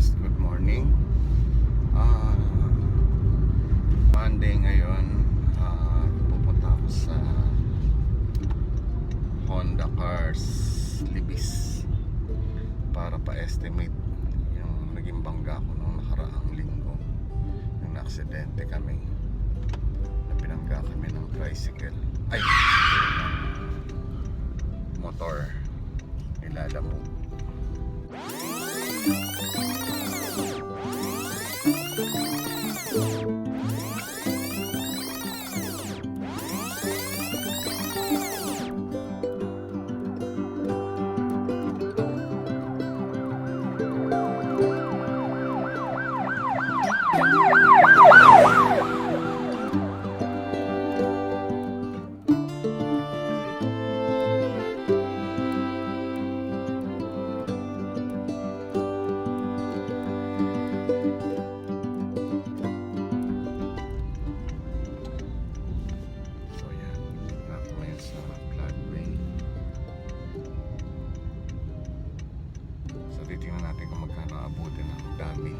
Yes, good morning. Ah, Monday ngayon. Ah, pupunta ako sa Honda Cars Libis para pa-estimate yung naging bangga ko nung nakaraang linggo. Yung na-aksidente kami. Na pinangga kami ng tricycle. Ay! motor. Nilalamog.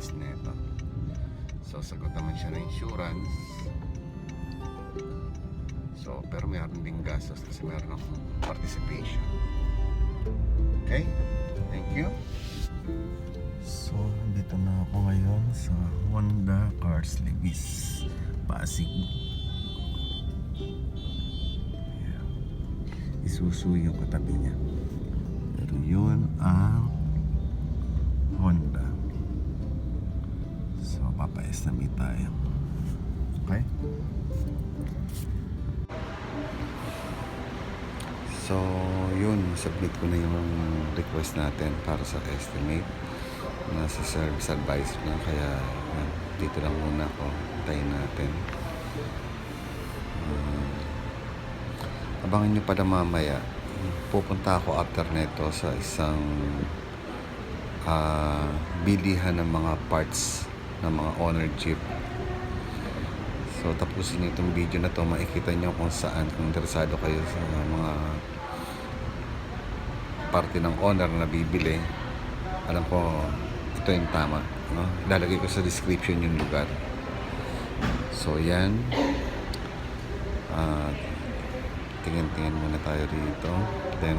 Damage nito. So sagot naman siya ng insurance. So pero mayroon ding gastos kasi mayroon akong participation. Okay? Thank you. So, dito na ako ngayon sa Honda Cars Libis, Pasig. Ayan. Isusu yung katabi niya. Pero yun ang Honda. Papa-estimate tayo. Okay? So, yun. Submit ko na yung request natin para sa estimate. Nasa service advice na. Kaya, yan, dito lang muna ako. Tayin natin. Hmm. Abangan nyo pala mamaya. Pupunta ako after neto sa isang ah, bilihan ng mga parts ng mga owner jeep. So tapusin niyo itong video na to, makikita niyo kung saan, kung interesado kayo sa mga parte ng owner na bibili. Alam ko, ito yung tama. No? Ilalagay ko sa description yung lugar. So yan. Ah, tingin-tingin muna tayo rito. Then,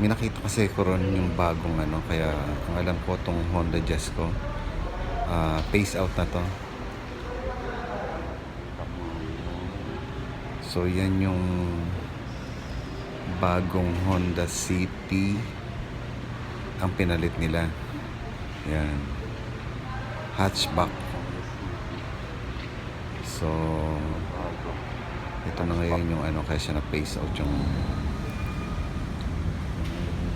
may nakita kasi ko ron yung bagong ano, kaya ang alam ko tong Honda Jazz ko, ah, phase out na to. So yan yung bagong Honda City ang pinalit nila. Yan. Hatchback. So ito na ngayon yung ano kaya siya na phase out yung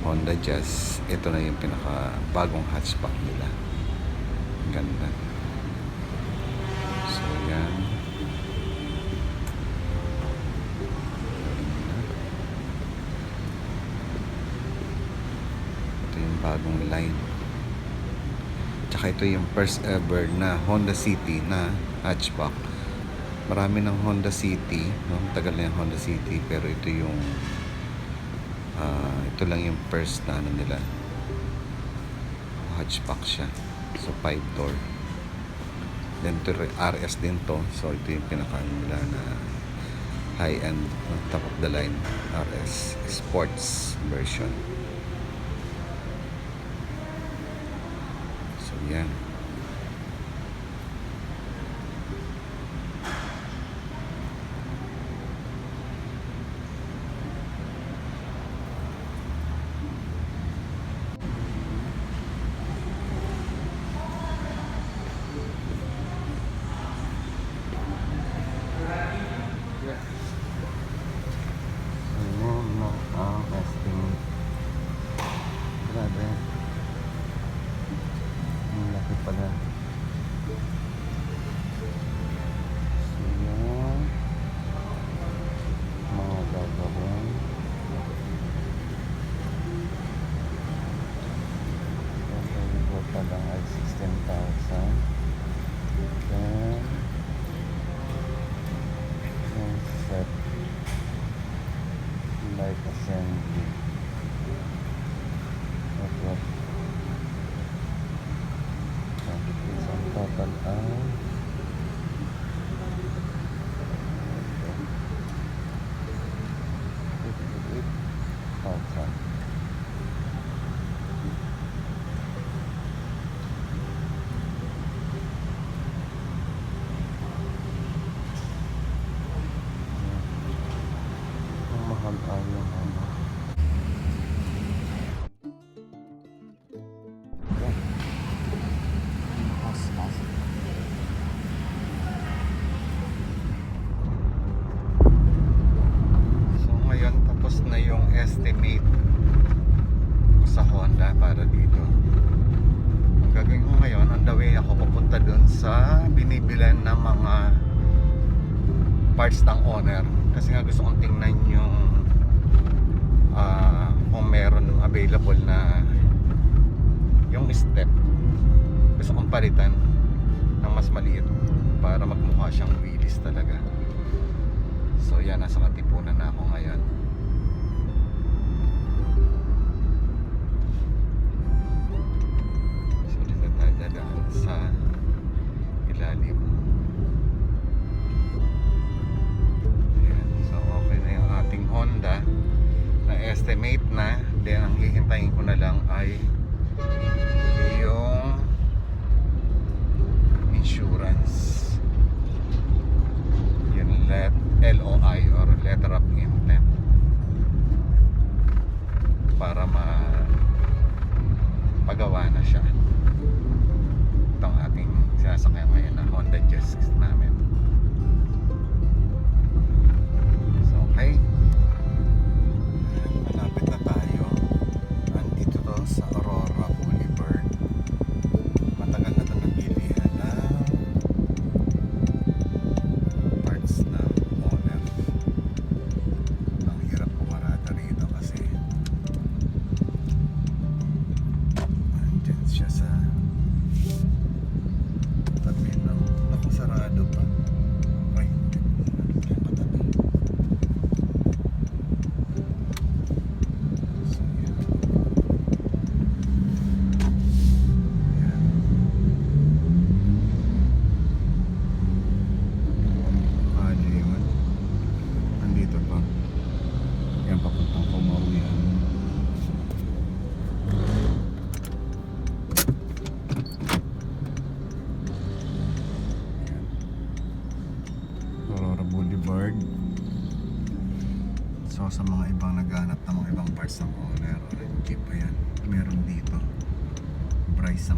Honda Jazz. Ito na yung pinaka bagong hatchback nila. Ganda. So yan. Ito yung bagong line. Tsaka ito yung first ever na Honda City na hatchback. Marami ng Honda City, no? Tagal na yung Honda City, pero ito yung ah, ito lang yung first na ano nila. Hatchback siya. So, 5 door. Then, rin, RS din to. So, ito yung pinaka nila na high-end, no? top of the line RS sports version. So, yan. sa Honda para dito. Ang gagawin ko ngayon on the way ako papunta dun sa binibilan ng mga parts ng owner. Kasi nga gusto kong tingnan yung uh, kung meron available na yung step. Gusto kong palitan ng mas maliit para magmukha siyang wheelies talaga. So yan nasa katipunan na ako ngayon. Dadaan sa ilalim. Ayan. So okay na yung ating Honda na estimate na. Then ang hihintayin ko na lang ay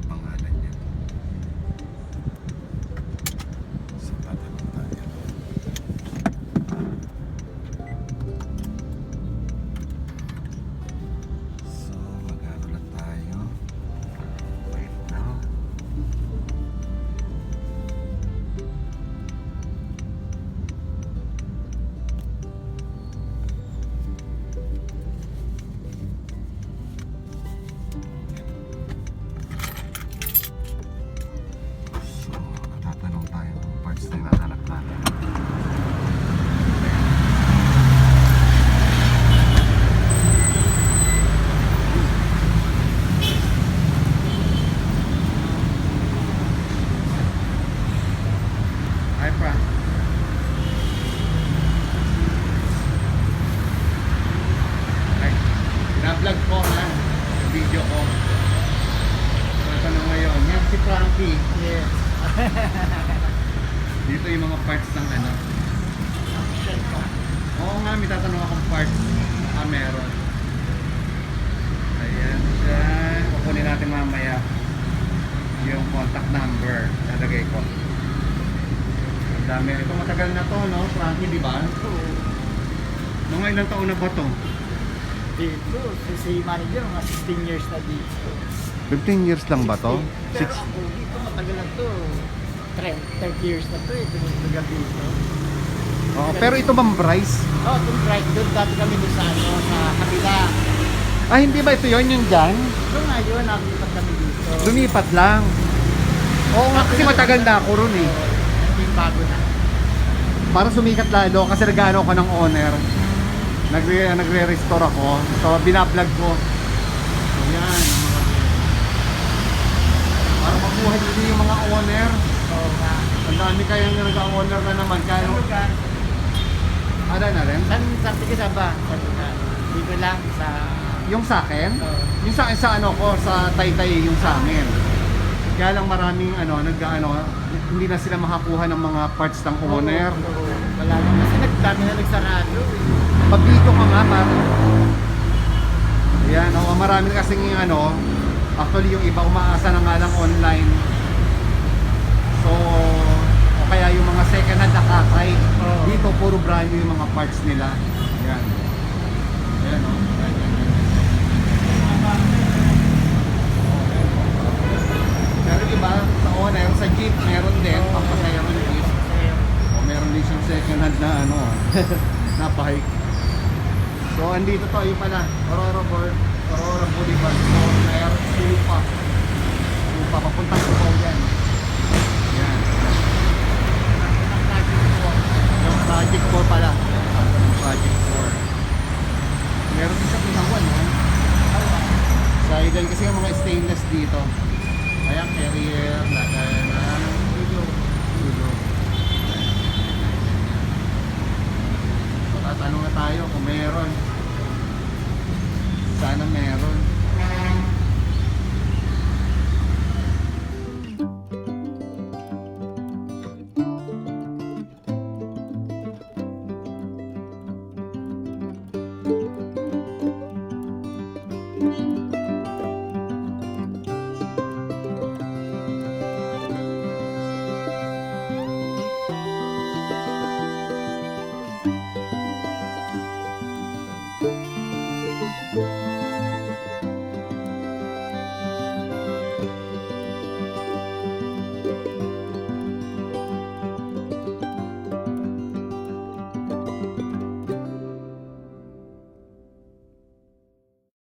pangalan niya Hi, Frank. Ay, na-vlog ko ha. Video ko. Tatanong ngayon. Yan si Frankie. Yes. Dito yung mga parts ng ano. Oo nga, may tatanong akong parts. Ah, meron. Ayan siya. Kukunin natin mamaya yung contact number. Nalagay ko. Ang dami. Ito matagal na to, no? Frankie, di ba? Mga ilang taon na ba to? Dito, si, si manager, mga 16 years na dito. 15 years lang ba to? 16. Pero ako dito, matagal na to. 30 30 years na to eh, tumutugal dito. Oo, pero ito bang Bryce? Oh, itong right doon, dati kami doon sa ano, sa kabila. Ah, hindi ba ito yon yung dyan? So ngayon, nakalipat kami dito. Lumipat lang. Oo nga, kasi matagal na ako ron eh. Hindi bago na. para sumikat lalo kasi nagano ko ng owner nagre nagre-restore ako. So binablog ko. So yan para mabuhay dito yung mga owner nga. ang dami kayang nag-owner na naman. Kaya Ano ada na rin? Saan, saan sige sa ba? Sa. Dito lang, sa... yung sa akin? Yung sa sa ano ko sa Taytay yung sa amin kaya lang maraming ano nag-ano hindi na sila makakuha ng mga parts ng owner Oo, oo. Wala na. Kasi nagdami na nagsarado eh. Pabito ka nga para Yan, oh, marami kasing yung ano Actually yung iba umaasa na nga lang online So O kaya yung mga second hand nakakay Oo. Dito puro brand new yung mga parts nila Yan Yan o Pero iba sa owner, sa jeep meron hand na ano, napahike. So, andito to, yung pala, Aurora Board, Aurora Boulevard. So, meron Supa. Supa, papuntang yan. Yan. Sana meron.